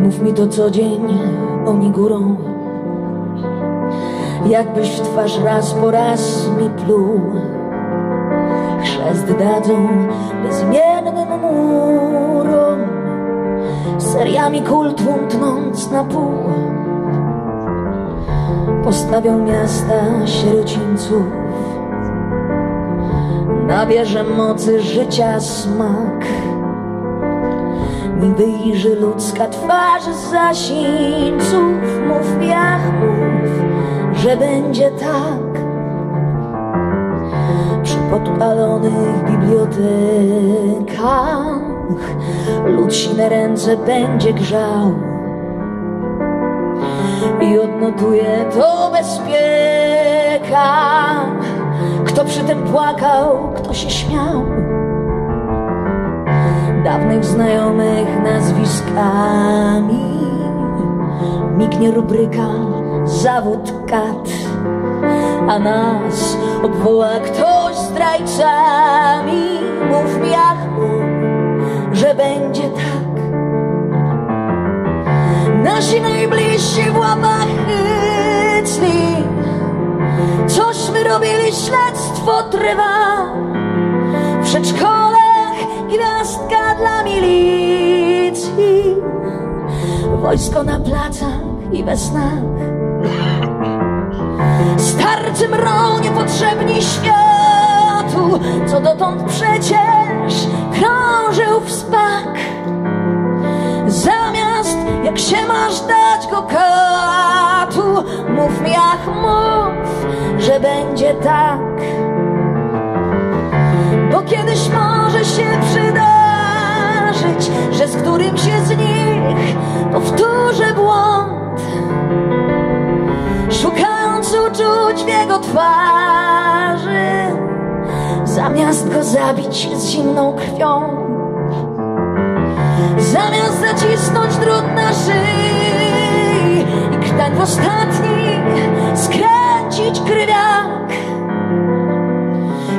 Mów mi to co dzień, oni górą. Jakbyś w twarz raz po raz mi pluł. Chrzest dadzą bezimiennym murom. Seriami kult tnąc na pół Postawią miasta sierocińców. Nabierze mocy życia smak. Mi wyjrzy ludzka twarz zasińców. Mów mi, ach, mów, że będzie tak. Przy podpalonych bibliotekach Lud sine ręce będzie grzał I odnotuje to bezpieka Kto przy tym płakał, kto się śmiał dawnych znajomych nazwiskami. Mignie rubryka zawód kat, a nas obwoła ktoś zdrajcami. Nasi najbliżsi w łapach chycli, cośmy robili, śledztwo trwa. W przedszkole gwiazdka dla milicji. Wojsko na placach i we snach. Starcy mrą niepotrzebni światu. Co dotąd przecież krążył w spak jak się masz dać go katu Mów mi ach mów, że będzie tak bo kiedyś może się przydarzyć, że z którymś z nich powtórzę błąd. Szukając uczuć w jego twarzy, zamiast go zabić z zimną krwią. Zamiast zacisnąć drut na szyi i krtań w ostatni skręcić krwiak.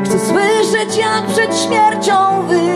Chcę słyszeć jak przed śmiercią wyje